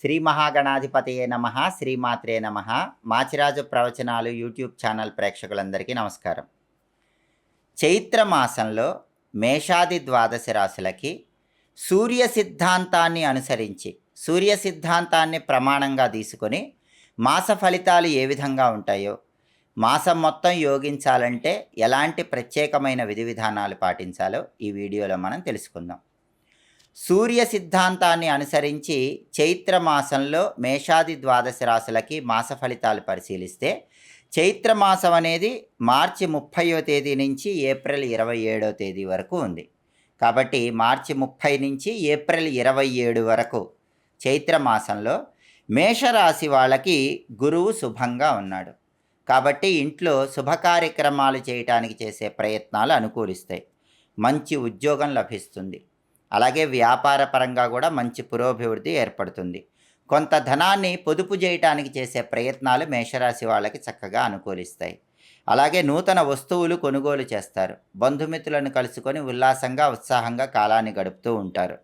శ్రీ మహాగణాధిపతయే నమ శ్రీమాత్రే నమ. మాచిరాజు ప్రవచనాలు యూట్యూబ్ ఛానల్ ప్రేక్షకులందరికీ నమస్కారం. చైత్ర మాసంలో మేషాది ద్వాదశ రాశులకి సూర్య సిద్ధాంతాన్ని అనుసరించి సూర్య సిద్ధాంతాన్ని ప్రమాణంగా తీసుకొని మాస ఫలితాలు ఏ విధంగా ఉంటాయో మాసం మొత్తం యోగించాలంటే ఎలాంటి ప్రత్యేకమైన విధి విధానాలు పాటించాలో ఈ వీడియోలో మనం తెలుసుకుందాం. సూర్య సిద్ధాంతాన్ని అనుసరించి చైత్ర మాసంలో మేషాది ద్వాదశ రాశులకి మాస ఫలితాలు పరిశీలిస్తే చైత్ర మాసం అనేది మార్చి ముప్పయో తేదీ నుంచి ఏప్రిల్ ఇరవై ఏడో తేదీ వరకు ఉంది. కాబట్టి మార్చి ముప్పై నుంచి ఏప్రిల్ ఇరవై ఏడు వరకు చైత్ర మాసంలో మేషరాశి వాళ్ళకి గురువు శుభంగా ఉన్నాడు. కాబట్టి ఇంట్లో శుభ కార్యక్రమాలు చేయటానికి చేసే ప్రయత్నాలు అనుకూలిస్తాయి. మంచి ఉద్యోగం లభిస్తుంది. అలాగే వ్యాపార పరంగా కూడా మంచి పురోభివృద్ధి ఏర్పడుతుంది. కొంత ధనాన్ని పొదుపు చేయటానికి చేసే ప్రయత్నాలు మేషరాశి వాళ్ళకి చక్కగా అనుకూలిస్తాయి. అలాగే నూతన వస్తువులు కొనుగోలు చేస్తారు. బంధుమిత్రులను కలుసుకొని ఉల్లాసంగా ఉత్సాహంగా కాలాన్ని గడుపుతూ ఉంటారు.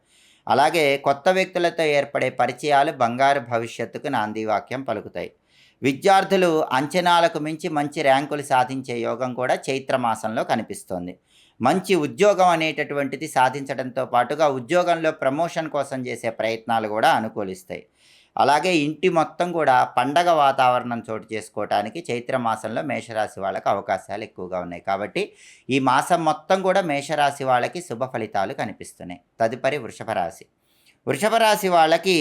అలాగే కొత్త వ్యక్తులతో ఏర్పడే పరిచయాలు బంగారు భవిష్యత్తుకు నాందివాక్యం పలుకుతాయి. విద్యార్థులు అంచనాలకు మించి మంచి ర్యాంకులు సాధించే యోగం కూడా చైత్ర మాసంలో కనిపిస్తోంది. మంచి ఉద్యోగం అనేటటువంటిది సాధించడంతో పాటుగా ఉద్యోగంలో ప్రమోషన్ కోసం చేసే ప్రయత్నాలు కూడా అనుకూలిస్తాయి. అలాగే ఇంటి మొత్తం కూడా పండగ వాతావరణం చోటు చేసుకోవటానికి చైత్ర మాసంలో మేషరాశి వాళ్ళకి అవకాశాలు ఎక్కువగా ఉన్నాయి. కాబట్టి ఈ మాసం మొత్తం కూడా మేషరాశి వాళ్ళకి శుభ ఫలితాలు కనిపిస్తున్నాయి. తదుపరి వృషభ రాశి. వృషభ రాశి వాళ్ళకి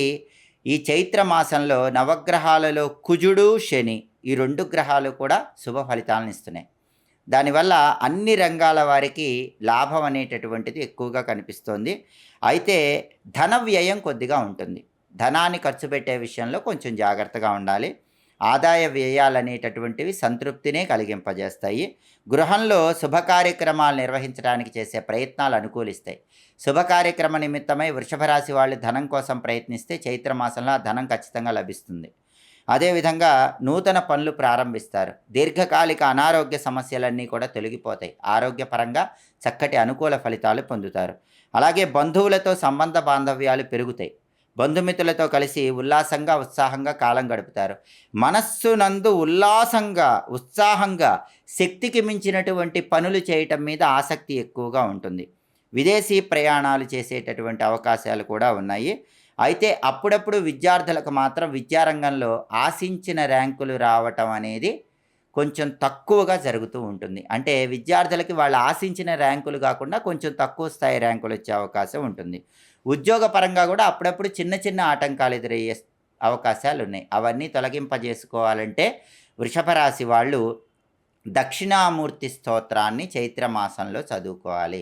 ఈ చైత్ర మాసంలో నవగ్రహాలలో కుజుడు శని ఈ రెండు గ్రహాలు కూడా శుభ ఫలితాలను ఇస్తున్నాయి. దానివల్ల అన్ని రంగాల వారికి లాభం అనేటటువంటిది ఎక్కువగా కనిపిస్తోంది. అయితే ధన వ్యయం కొద్దిగా ఉంటుంది. ధనాన్ని ఖర్చు పెట్టే విషయంలో కొంచెం జాగ్రత్తగా ఉండాలి. ఆదాయ వ్యయాలు అనేటటువంటివి సంతృప్తినే కలిగింపజేస్తాయి. గృహంలో శుభ కార్యక్రమాలు నిర్వహించడానికి చేసే ప్రయత్నాలు అనుకూలిస్తాయి. శుభ కార్యక్రమ నిమిత్తమై వృషభ రాశి వాళ్ళు ధనం కోసం ప్రయత్నిస్తే చైత్రమాసంలో ఆ ధనం ఖచ్చితంగా లభిస్తుంది. అదేవిధంగా నూతన పనులు ప్రారంభిస్తారు. దీర్ఘకాలిక అనారోగ్య సమస్యలన్నీ కూడా తొలగిపోతాయి. ఆరోగ్యపరంగా చక్కటి అనుకూల ఫలితాలు పొందుతారు. అలాగే బంధువులతో సంబంధ బాంధవ్యాలు పెరుగుతాయి. బంధుమిత్రులతో కలిసి ఉల్లాసంగా ఉత్సాహంగా కాలం గడుపుతారు. మనస్సు నందు ఉల్లాసంగా ఉత్సాహంగా శక్తికి మించినటువంటి పనులు చేయటం మీద ఆసక్తి ఎక్కువగా ఉంటుంది. విదేశీ ప్రయాణాలు చేసేటటువంటి అవకాశాలు కూడా ఉన్నాయి. అయితే అప్పుడప్పుడు విద్యార్థులకు మాత్రం విద్యారంగంలో ఆశించిన ర్యాంకులు రావటం అనేది కొంచెం తక్కువగా జరుగుతూ ఉంటుంది. అంటే విద్యార్థులకి వాళ్ళు ఆశించిన ర్యాంకులు కాకుండా కొంచెం తక్కువ స్థాయి ర్యాంకులు వచ్చే అవకాశం ఉంటుంది. ఉద్యోగ పరంగా కూడా అప్పుడప్పుడు చిన్న చిన్న ఆటంకాలు ఎదురయ్యే అవకాశాలు ఉన్నాయి. అవన్నీ తొలగింపజేసుకోవాలంటే వృషభ రాశి వాళ్ళు దక్షిణామూర్తి స్తోత్రాన్ని చైత్రమాసంలో చదువుకోవాలి.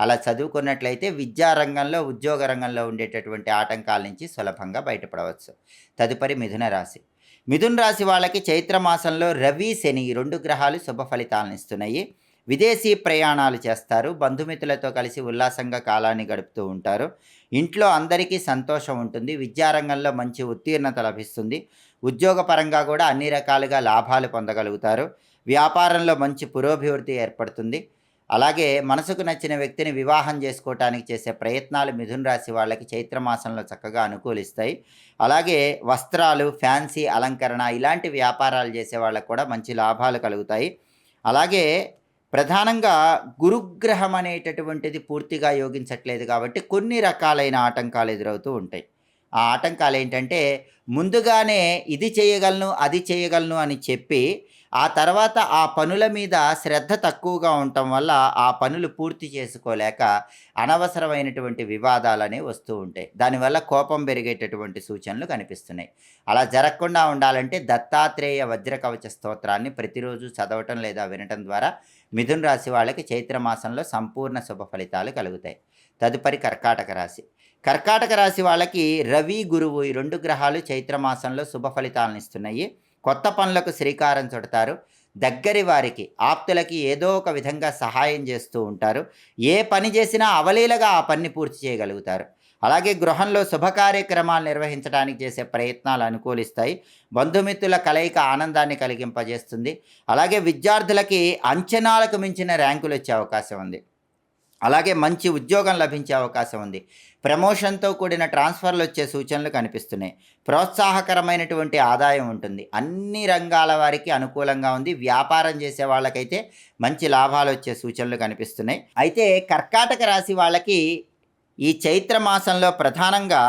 అలా చదువుకున్నట్లయితే విద్యారంగంలో ఉద్యోగ రంగంలో ఉండేటటువంటి ఆటంకాల నుంచి సులభంగా బయటపడవచ్చు. తదుపరి మిథున రాశి. మిథున రాశి వాళ్ళకి చైత్రమాసంలో రవి శని రెండు గ్రహాలు శుభ ఫలితాలను ఇస్తున్నాయి. విదేశీ ప్రయాణాలు చేస్తారు. బంధుమిత్రులతో కలిసి ఉల్లాసంగా కాలాన్ని గడుపుతూ ఉంటారు. ఇంట్లో అందరికీ సంతోషం ఉంటుంది. విద్యారంగంలో మంచి ఉత్తీర్ణత లభిస్తుంది. ఉద్యోగపరంగా కూడా అన్ని రకాలుగా లాభాలు పొందగలుగుతారు. వ్యాపారంలో మంచి పురోభివృద్ధి ఏర్పడుతుంది. అలాగే మనసుకు నచ్చిన వ్యక్తిని వివాహం చేసుకోవటానికి చేసే ప్రయత్నాలు మిథున్ రాశి వాళ్ళకి చైత్రమాసంలో చక్కగా అనుకూలిస్తాయి. అలాగే వస్త్రాలు ఫ్యాన్సీ అలంకరణ ఇలాంటి వ్యాపారాలు చేసే వాళ్ళకు కూడా మంచి లాభాలు కలుగుతాయి. అలాగే ప్రధానంగా గురుగ్రహం అనేటటువంటిది పూర్తిగా యోగించట్లేదు కాబట్టి కొన్ని రకాలైన ఆటంకాలు ఎదురవుతూ ఉంటాయి. ఆ ఆటంకాలు ఏంటంటే ముందుగానే ఇది చేయగలను అది చేయగలను అని చెప్పి ఆ తర్వాత ఆ పనుల మీద శ్రద్ధ తక్కువగా ఉండటం వల్ల ఆ పనులు పూర్తి చేసుకోలేక అనవసరమైనటువంటి వివాదాలనే వస్తూ ఉంటాయి. దానివల్ల కోపం పెరిగేటటువంటి సూచనలు కనిపిస్తున్నాయి. అలా జరగకుండా ఉండాలంటే దత్తాత్రేయ వజ్రకవచ స్తోత్రాన్ని ప్రతిరోజు చదవటం లేదా వినటం ద్వారా మిథున్ రాశి వాళ్ళకి చైత్రమాసంలో సంపూర్ణ శుభ ఫలితాలు కలుగుతాయి. తదుపరి కర్కాటక రాశి. కర్కాటక రాశి వాళ్ళకి రవి గురువు ఈ రెండు గ్రహాలు చైత్రమాసంలో శుభ ఫలితాలను ఇస్తున్నాయి. కొత్త పనులకు శ్రీకారం చుడతారు. దగ్గరి వారికి ఆప్తులకి ఏదో ఒక విధంగా సహాయం చేస్తూ ఉంటారు. ఏ పని చేసినా అవలీలగా ఆ పని పూర్తి చేయగలుగుతారు. అలాగే గృహంలో శుభకార్యక్రమాలు నిర్వహించడానికి చేసే ప్రయత్నాలు అనుకూలిస్తాయి. బంధుమిత్రుల కలయిక ఆనందాన్ని కలిగింపజేస్తుంది. అలాగే విద్యార్థులకి అంచనాలకు మించిన ర్యాంకులు వచ్చే అవకాశం ఉంది. అలాగే మంచి ఉద్యోగం లభించే అవకాశం ఉంది. ప్రమోషన్తో కూడిన ట్రాన్స్ఫర్లు వచ్చే సూచనలు కనిపిస్తున్నాయి. ప్రోత్సాహకరమైనటువంటి ఆదాయం ఉంటుంది. అన్ని రంగాల వారికి అనుకూలంగా ఉంది. వ్యాపారం చేసే వాళ్ళకైతే మంచి లాభాలు వచ్చే సూచనలు కనిపిస్తున్నాయి. అయితే కర్కాటక రాశి వాళ్ళకి ఈ చైత్ర మాసంలో ప్రధానంగా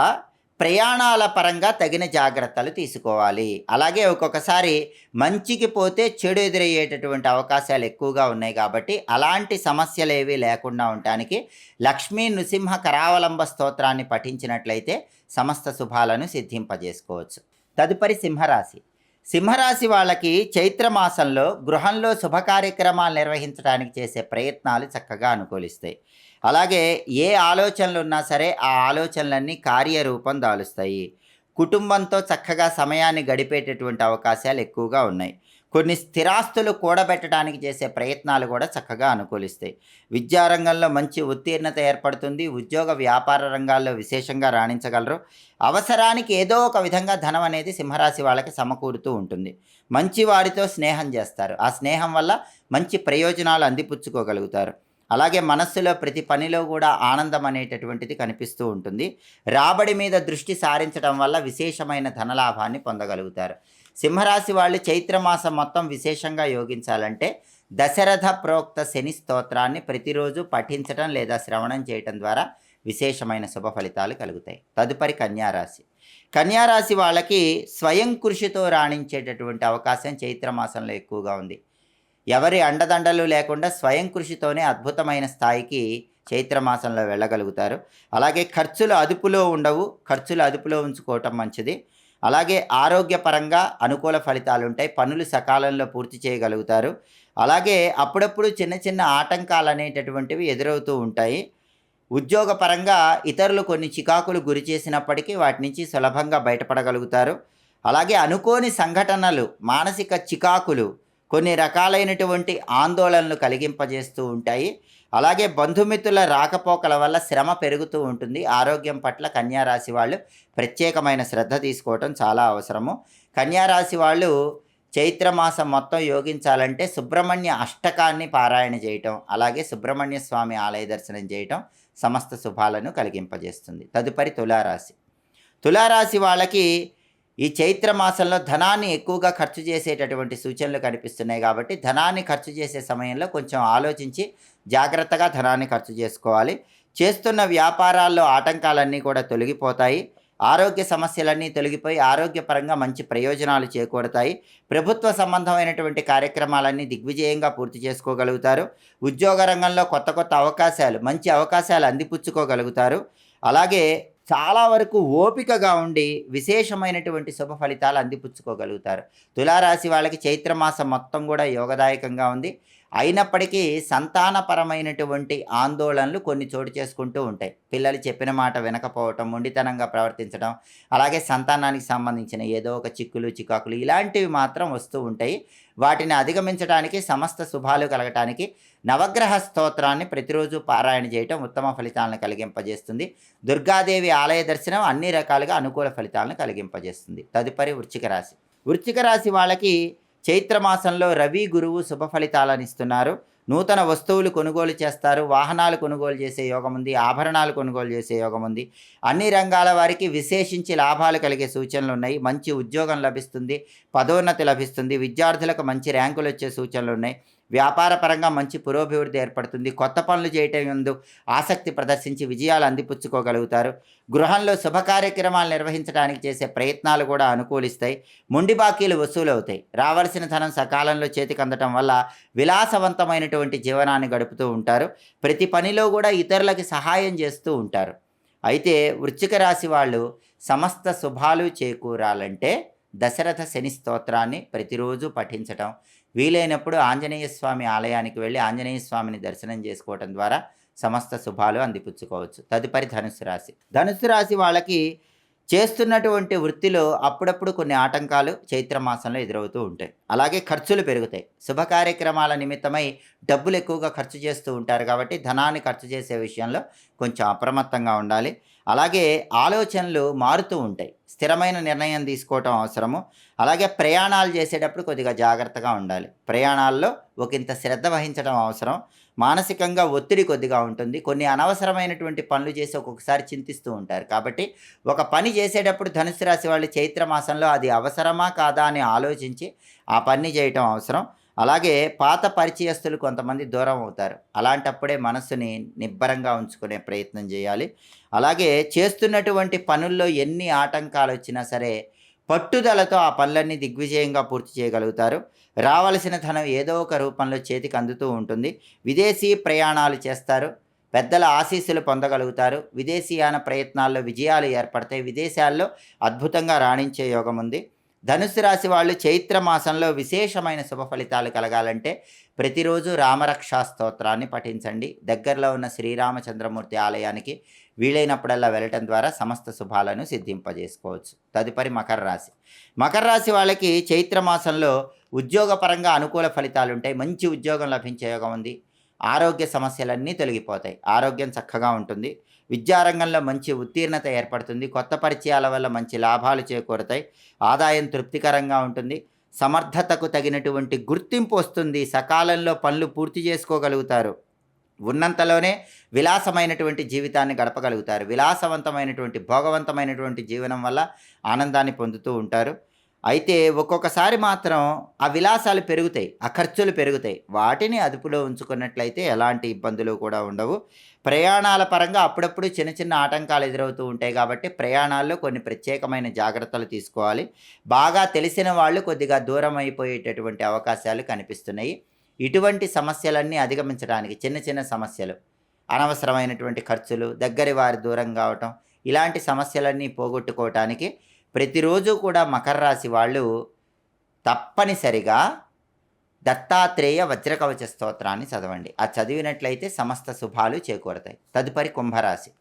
ప్రయాణాల పరంగా తగిన జాగ్రత్తలు తీసుకోవాలి. అలాగే ఒక్కొక్కసారి మంచికి పోతే చెడు ఎదురయ్యేటటువంటి అవకాశాలు ఎక్కువగా ఉన్నాయి కాబట్టి అలాంటి సమస్యలు ఏవి లేకుండా ఉండటానికి లక్ష్మీ నృసింహ కరావలంబ స్తోత్రాన్ని పఠించినట్లయితే సమస్త శుభాలను సిద్ధింపజేసుకోవచ్చు. తదుపరి సింహరాశి. సింహరాశి వాళ్ళకి చైత్ర మాసంలో గృహంలో శుభ కార్యక్రమాలు నిర్వహించడానికి చేసే ప్రయత్నాలు చక్కగా అనుకూలిస్తాయి. అలాగే ఏ ఆలోచనలు ఉన్నా సరే ఆ ఆలోచనలన్నీ కార్యరూపం దాలుస్తాయి. కుటుంబంతో చక్కగా సమయాన్ని గడిపేటటువంటి అవకాశాలు ఎక్కువగా ఉన్నాయి. కొన్ని స్థిరాస్తులు కూడబెట్టడానికి చేసే ప్రయత్నాలు కూడా చక్కగా అనుకూలిస్తాయి. విద్యారంగంలో మంచి ఉత్తీర్ణత ఏర్పడుతుంది. ఉద్యోగ వ్యాపార రంగాల్లో విశేషంగా రాణించగలరు. అవసరానికి ఏదో ఒక విధంగా ధనం అనేది సింహరాశి వాళ్ళకి సమకూరుతూ ఉంటుంది. మంచి వారితో స్నేహం చేస్తారు. ఆ స్నేహం వల్ల మంచి ప్రయోజనాలు అందిపుచ్చుకోగలుగుతారు. అలాగే మనస్సులో ప్రతి పనిలో కూడా ఆనందం అనేటటువంటిది కనిపిస్తూ ఉంటుంది. రాబడి మీద దృష్టి సారించడం వల్ల విశేషమైన ధనలాభాన్ని పొందగలుగుతారు. సింహరాశి వాళ్ళు చైత్రమాసం మొత్తం విశేషంగా యోగించాలంటే దశరథ ప్రోక్త శని స్తోత్రాన్ని ప్రతిరోజు పఠించడం లేదా శ్రవణం చేయటం ద్వారా విశేషమైన శుభ ఫలితాలు కలుగుతాయి. తదుపరి కన్యారాశి. కన్యారాశి వాళ్ళకి స్వయం కృషితో రాణించేటటువంటి అవకాశం చైత్రమాసంలో ఎక్కువగా ఉంది. ఎవరి అండదండలు లేకుండా స్వయం కృషితోనే అద్భుతమైన స్థాయికి చైత్రమాసంలో వెళ్ళగలుగుతారు. అలాగే ఖర్చులు అదుపులో ఉండవు. ఖర్చులు అదుపులో ఉంచుకోవటం మంచిది. అలాగే ఆరోగ్యపరంగా అనుకూల ఫలితాలు ఉంటాయి. పనులు సకాలంలో పూర్తి చేయగలుగుతారు. అలాగే అప్పుడప్పుడు చిన్న చిన్న ఆటంకాలు అనేటటువంటివి ఎదురవుతూ ఉంటాయి. ఉద్యోగపరంగా ఇతరులు కొన్ని చికాకులు గురి చేసినప్పటికీ వాటి నుంచి సులభంగా బయటపడగలుగుతారు. అలాగే అనుకోని సంఘటనలు మానసిక చికాకులు కొన్ని రకాలైనటువంటి ఆందోళనలు కలిగింపజేస్తూ ఉంటాయి. అలాగే బంధుమిత్రుల రాకపోకల వల్ల శ్రమ పెరుగుతూ ఉంటుంది. ఆరోగ్యం పట్ల కన్యారాశి వాళ్ళు ప్రత్యేకమైన శ్రద్ధ తీసుకోవటం చాలా అవసరము. కన్యారాశి వాళ్ళు చైత్రమాసం మొత్తం యోగించాలంటే సుబ్రహ్మణ్య అష్టకాన్ని పారాయణ చేయటం అలాగే సుబ్రహ్మణ్య స్వామి ఆలయ దర్శనం చేయటం సమస్త శుభాలను కలిగింపజేస్తుంది. తదుపరి తులారాశి. తులారాశి వాళ్ళకి ఈ చైత్ర మాసంలో ధనాన్ని ఎక్కువగా ఖర్చు చేసేటటువంటి సూచనలు కనిపిస్తున్నాయి కాబట్టి ధనాన్ని ఖర్చు చేసే సమయంలో కొంచెం ఆలోచించి జాగ్రత్తగా ధనాన్ని ఖర్చు చేసుకోవాలి. చేస్తున్న వ్యాపారాల్లో ఆటంకాలన్నీ కూడా తొలగిపోతాయి. ఆరోగ్య సమస్యలన్నీ తొలగిపోయి ఆరోగ్యపరంగా మంచి ప్రయోజనాలు చేకూడతాయి ప్రభుత్వ సంబంధమైనటువంటి కార్యక్రమాలన్నీ దిగ్విజయంగా పూర్తి చేసుకోగలుగుతారు. ఉద్యోగ రంగంలో కొత్త కొత్త అవకాశాలు మంచి అవకాశాలు అందిపుచ్చుకోగలుగుతారు. అలాగే చాలా వరకు ఓపికగా ఉండి విశేషమైనటువంటి శుభ ఫలితాలు అందిపుచ్చుకోగలుగుతారు. తులారాశి వాళ్ళకి చైత్రమాసం మొత్తం కూడా యోగదాయకంగా ఉంది. అయినప్పటికీ సంతానపరమైనటువంటి ఆందోళనలు కొన్ని చోటు చేసుకుంటూ ఉంటాయి. పిల్లలు చెప్పిన మాట వినకపోవటం మొండితనంగా ప్రవర్తించడం అలాగే సంతానానికి సంబంధించిన ఏదో ఒక చిక్కులు చికాకులు ఇలాంటివి మాత్రం వస్తూ ఉంటాయి. వాటిని అధిగమించడానికి సమస్త శుభాలు కలగటానికి నవగ్రహ స్తోత్రాన్ని ప్రతిరోజు పారాయణ చేయటం ఉత్తమ ఫలితాలను కలిగింపజేస్తుంది. దుర్గాదేవి ఆలయ దర్శనం అన్ని రకాలుగా అనుకూల ఫలితాలను కలిగింపజేస్తుంది. తదుపరి వృచ్చిక రాశి. వృచ్చిక రాశి వాళ్ళకి చైత్రమాసంలో రవి గురువు శుభ ఫలితాలను ఇస్తున్నారు. నూతన వస్తువులు కొనుగోలు చేస్తారు. వాహనాలు కొనుగోలు చేసే యోగం ఉంది. ఆభరణాలు కొనుగోలు చేసే యోగం ఉంది. అన్ని రంగాల వారికి విశేషించి లాభాలు కలిగే సూచనలు ఉన్నాయి. మంచి ఉద్యోగం లభిస్తుంది. పదోన్నతి లభిస్తుంది. విద్యార్థులకు మంచి ర్యాంకులు వచ్చే సూచనలు ఉన్నాయి. వ్యాపార పరంగా మంచి పురోభివృద్ధి ఏర్పడుతుంది. కొత్త పనులు చేయటం ముందు ఆసక్తి ప్రదర్శించి విజయాలు అందిపుచ్చుకోగలుగుతారు. గృహంలో శుభ కార్యక్రమాలు నిర్వహించడానికి చేసే ప్రయత్నాలు కూడా అనుకూలిస్తాయి. మొండి బాకీలు వసూలవుతాయి. రావాల్సిన ధనం సకాలంలో చేతికి అందటం వల్ల విలాసవంతమైనటువంటి జీవనాన్ని గడుపుతూ ఉంటారు. ప్రతి పనిలో కూడా ఇతరులకి సహాయం చేస్తూ ఉంటారు. అయితే వృశ్చిక రాశి వాళ్ళు సమస్త శుభాలు చేకూరాలంటే దశరథ శని స్తోత్రాన్ని ప్రతిరోజు పఠించటం వీలైనప్పుడు ఆంజనేయ స్వామి ఆలయానికి వెళ్ళి ఆంజనేయ స్వామిని దర్శనం చేసుకోవటం ద్వారా సమస్త శుభాలు అందిపుచ్చుకోవచ్చు. తదుపరి ధనుసు రాశి. ధనుసు రాశి వాళ్ళకి చేస్తున్నటువంటి వృత్తిలో అప్పుడప్పుడు కొన్ని ఆటంకాలు చైత్రమాసంలో ఎదురవుతూ ఉంటాయి. అలాగే ఖర్చులు పెరుగుతాయి. శుభ కార్యక్రమాల నిమిత్తమై డబ్బులు ఎక్కువగా ఖర్చు చేస్తూ ఉంటారు కాబట్టి ధనాన్ని ఖర్చు చేసే విషయంలో కొంచెం అప్రమత్తంగా ఉండాలి. అలాగే ఆలోచనలు మారుతూ ఉంటాయి. స్థిరమైన నిర్ణయం తీసుకోవటం అవసరము. అలాగే ప్రయాణాలు చేసేటప్పుడు కొద్దిగా జాగ్రత్తగా ఉండాలి. ప్రయాణాల్లో ఒకంత శ్రద్ధ వహించడం అవసరం. మానసికంగా ఒత్తిడి కొద్దిగా ఉంటుంది. కొన్ని అనవసరమైనటువంటి పనులు చేసి ఒక్కొక్కసారి చింతిస్తూ ఉంటారు. కాబట్టి ఒక పని చేసేటప్పుడు ధనుసు రాశి వాళ్ళు చైత్ర మాసంలో అది అవసరమా కాదా అని ఆలోచించి ఆ పని చేయటం అవసరం. అలాగే పాత పరిచయస్తులు కొంతమంది దూరం అవుతారు. అలాంటప్పుడే మనస్సుని నిబ్బరంగా ఉంచుకునే ప్రయత్నం చేయాలి. అలాగే చేస్తున్నటువంటి పనుల్లో ఎన్ని ఆటంకాలు వచ్చినా సరే పట్టుదలతో ఆ పనులన్నీ దిగ్విజయంగా పూర్తి చేయగలుగుతారు. రావలసిన ధనం ఏదో ఒక రూపంలో చేతికి అందుతూ ఉంటుంది. విదేశీ ప్రయాణాలు చేస్తారు. పెద్దల ఆశీస్సులు పొందగలుగుతారు. విదేశీయాన ప్రయత్నాల్లో విజయాలు ఏర్పడతాయి. విదేశాల్లో అద్భుతంగా రాణించే యోగం ఉంది. ధనుసు రాశి వాళ్ళు చైత్ర మాసంలో విశేషమైన శుభ ఫలితాలు కలగాలంటే ప్రతిరోజు రామరక్షా స్తోత్రాన్ని పఠించండి. దగ్గరలో ఉన్న శ్రీరామచంద్రమూర్తి ఆలయానికి వీలైనప్పుడల్లా వెళ్ళటం ద్వారా సమస్త శుభాలను సిద్ధింపజేసుకోవచ్చు. తదుపరి మకర రాశి. మకర రాశి వాళ్ళకి చైత్ర మాసంలో ఉద్యోగపరంగా అనుకూల ఫలితాలు ఉంటాయి. మంచి ఉద్యోగం లభించే యోగం ఉంది. ఆరోగ్య సమస్యలన్నీ తొలగిపోతాయి. ఆరోగ్యం చక్కగా ఉంటుంది. విద్యారంగంలో మంచి ఉత్తీర్ణత ఏర్పడుతుంది. కొత్త పరిచయాల వల్ల మంచి లాభాలు చేకూరుతాయి. ఆదాయం తృప్తికరంగా ఉంటుంది. సమర్థతకు తగినటువంటి గుర్తింపు వస్తుంది. సకాలంలో పనులు పూర్తి చేసుకోగలుగుతారు. ఉన్నంతలోనే విలాసమైనటువంటి జీవితాన్ని గడపగలుగుతారు. విలాసవంతమైనటువంటి భోగవంతమైనటువంటి జీవనం వల్ల ఆనందాన్ని పొందుతూ ఉంటారు. అయితే ఒక్కొక్కసారి మాత్రం ఆ విలాసాలు పెరుగుతాయి ఆ ఖర్చులు పెరుగుతాయి. వాటిని అదుపులో ఉంచుకున్నట్లయితే ఎలాంటి ఇబ్బందులు కూడా ఉండవు. ప్రయాణాల పరంగా అప్పుడప్పుడు చిన్న చిన్న ఆటంకాలు ఎదురవుతూ ఉంటాయి కాబట్టి ప్రయాణాల్లో కొన్ని ప్రత్యేకమైన జాగ్రత్తలు తీసుకోవాలి. బాగా తెలిసిన వాళ్ళు కొద్దిగా దూరం అయిపోయేటటువంటి అవకాశాలు కనిపిస్తున్నాయి. ఇటువంటి సమస్యలన్నీ అధిగమించడానికి చిన్న చిన్న సమస్యలు అనవసరమైనటువంటి ఖర్చులు దగ్గరి వారి దూరం కావటం ఇలాంటి సమస్యలన్నీ పోగొట్టుకోవటానికి ప్రతిరోజు కూడా మకర రాశి వాళ్ళు తప్పనిసరిగా దత్తాత్రేయ వజ్రకవచ స్తోత్రాన్ని చదవండి. ఆ చదివినట్లయితే సమస్త శుభాలు చేకూరతాయి. తదుపరి కుంభరాశి.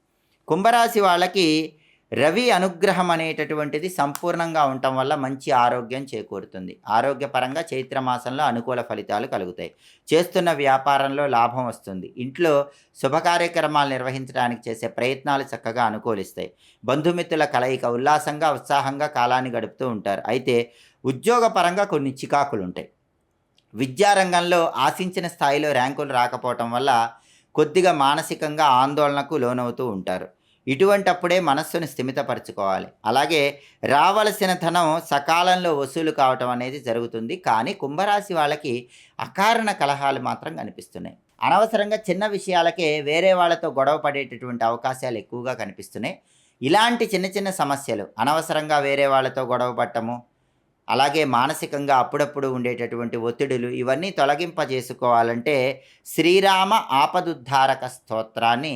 కుంభరాశి వాళ్ళకి రవి అనుగ్రహం అనేటటువంటిది సంపూర్ణంగా ఉండటం వల్ల మంచి ఆరోగ్యం చేకూరుతుంది. ఆరోగ్యపరంగా చైత్ర మాసంలో అనుకూల ఫలితాలు కలుగుతాయి. చేస్తున్న వ్యాపారంలో లాభం వస్తుంది. ఇంట్లో శుభ కార్యక్రమాలు నిర్వహించడానికి చేసే ప్రయత్నాలు చక్కగా అనుకూలిస్తాయి. బంధుమిత్రుల కలయిక ఉల్లాసంగా ఉత్సాహంగా కాలాన్ని గడుపుతూ ఉంటారు. అయితే ఉద్యోగపరంగా కొన్ని చికాకులు ఉంటాయి. విద్యారంగంలో ఆశించిన స్థాయిలో ర్యాంకులు రాకపోవటం వల్ల కొద్దిగా మానసికంగా ఆందోళనకు లోనవుతూ ఉంటారు. ఇటువంటప్పుడే మనస్సును స్థిమితపరచుకోవాలి. అలాగే రావలసిన ధనం సకాలంలో వసూలు కావటం అనేది జరుగుతుంది. కానీ కుంభరాశి వాళ్ళకి అకారణ కలహాలు మాత్రం కనిపిస్తున్నాయి. అనవసరంగా చిన్న విషయాలకే వేరే వాళ్ళతో గొడవ పడేటటువంటి అవకాశాలు ఎక్కువగా కనిపిస్తున్నాయి. ఇలాంటి చిన్న చిన్న సమస్యలు అనవసరంగా వేరే వాళ్ళతో గొడవ పట్టము అలాగే మానసికంగా అప్పుడప్పుడు ఉండేటటువంటి ఒత్తిడులు ఇవన్నీ తొలగింపజేసుకోవాలంటే శ్రీరామ ఆపదుద్ధారక స్తోత్రాన్ని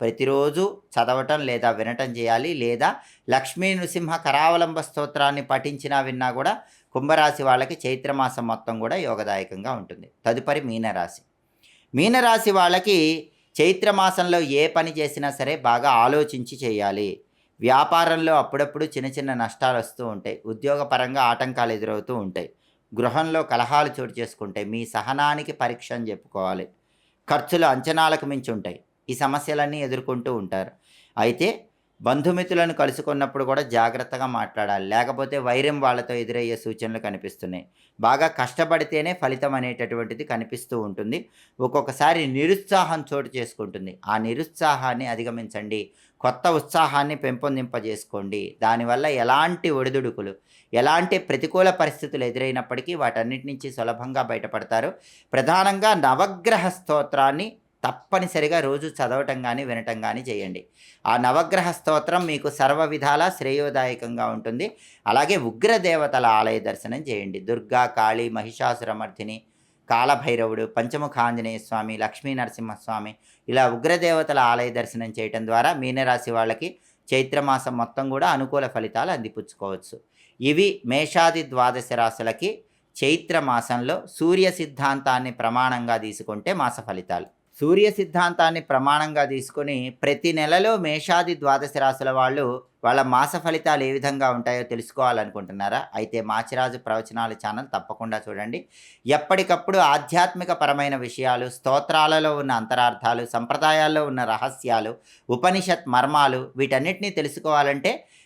ప్రతిరోజు చదవటం లేదా వినటం చేయాలి. లేదా లక్ష్మీ నృసింహ కరావలంబ స్తోత్రాన్ని పఠించినా విన్నా కూడా కుంభరాశి వాళ్ళకి చైత్రమాసం మొత్తం కూడా యోగదాయకంగా ఉంటుంది. తదుపరి మీనరాశి. మీనరాశి వాళ్ళకి చైత్రమాసంలో ఏ పని చేసినా సరే బాగా ఆలోచించి చేయాలి. వ్యాపారంలో అప్పుడప్పుడు చిన్న చిన్న నష్టాలు వస్తూ ఉంటాయి. ఉద్యోగపరంగా ఆటంకాలు ఎదురవుతూ ఉంటాయి. గృహంలో కలహాలు చోటు చేసుకుంటాయి. మీ సహనానికి పరీక్ష అని చెప్పుకోవాలి. ఖర్చులు అంచనాలకు మించి ఉంటాయి. ఈ సమస్యలన్నీ ఎదుర్కొంటూ ఉంటారు. అయితే బంధుమిత్రులను కలుసుకున్నప్పుడు కూడా జాగ్రత్తగా మాట్లాడాలి. లేకపోతే వైరం వాళ్ళతో ఎదురయ్యే సూచనలు కనిపిస్తున్నాయి. బాగా కష్టపడితేనే ఫలితం అనేటటువంటిది కనిపిస్తూ ఉంటుంది. ఒక్కొక్కసారి నిరుత్సాహం చోటు చేసుకుంటుంది. ఆ నిరుత్సాహాన్ని అధిగమించండి. కొత్త ఉత్సాహాన్ని పెంపొందింపజేసుకోండి. దానివల్ల ఎలాంటి ఒడిదుడుకులు ఎలాంటి ప్రతికూల పరిస్థితులు ఎదురైనప్పటికీ వాటన్నిటి నుంచి సులభంగా బయటపడతారు. ప్రధానంగా నవగ్రహ స్తోత్రాన్ని తప్పనిసరిగా రోజు చదవటం కానీ వినటం కానీ చేయండి. ఆ నవగ్రహ స్తోత్రం మీకు సర్వ విధాల శ్రేయోదాయకంగా ఉంటుంది. అలాగే ఉగ్రదేవతల ఆలయ దర్శనం చేయండి. దుర్గా కాళీ మహిషాసురమర్థిని కాలభైరవుడు పంచముఖాంజనేయ స్వామి లక్ష్మీ నరసింహస్వామి ఇలా ఉగ్రదేవతల ఆలయ దర్శనం చేయటం ద్వారా మీనరాశి వాళ్ళకి చైత్రమాసం మొత్తం కూడా అనుకూల ఫలితాలు అందిపుచ్చుకోవచ్చు. ఇవి మేషాది ద్వాదశ రాశులకి చైత్ర మాసంలో సూర్య సిద్ధాంతాన్ని ప్రమాణంగా తీసుకుంటే మాస ఫలితాలు. సూర్య సిద్ధాంతాన్ని ప్రమాణంగా తీసుకొని ప్రతి నెలలో మేషాది ద్వాదశ రాశుల వాళ్ళు వాళ్ళ మాస ఫలితాలు ఏ విధంగా ఉంటాయో తెలుసుకోవాలనుకుంటున్నారా? అయితే మాచిరాజు ప్రవచనాలు ఛానల్ తప్పకుండా చూడండి. ఎప్పటికప్పుడు ఆధ్యాత్మిక పరమైన విషయాలు స్తోత్రాలలో ఉన్న అంతరార్థాలు సంప్రదాయాల్లో ఉన్న రహస్యాలు ఉపనిషత్ మర్మాలు వీటన్నిటినీ తెలుసుకోవాలంటే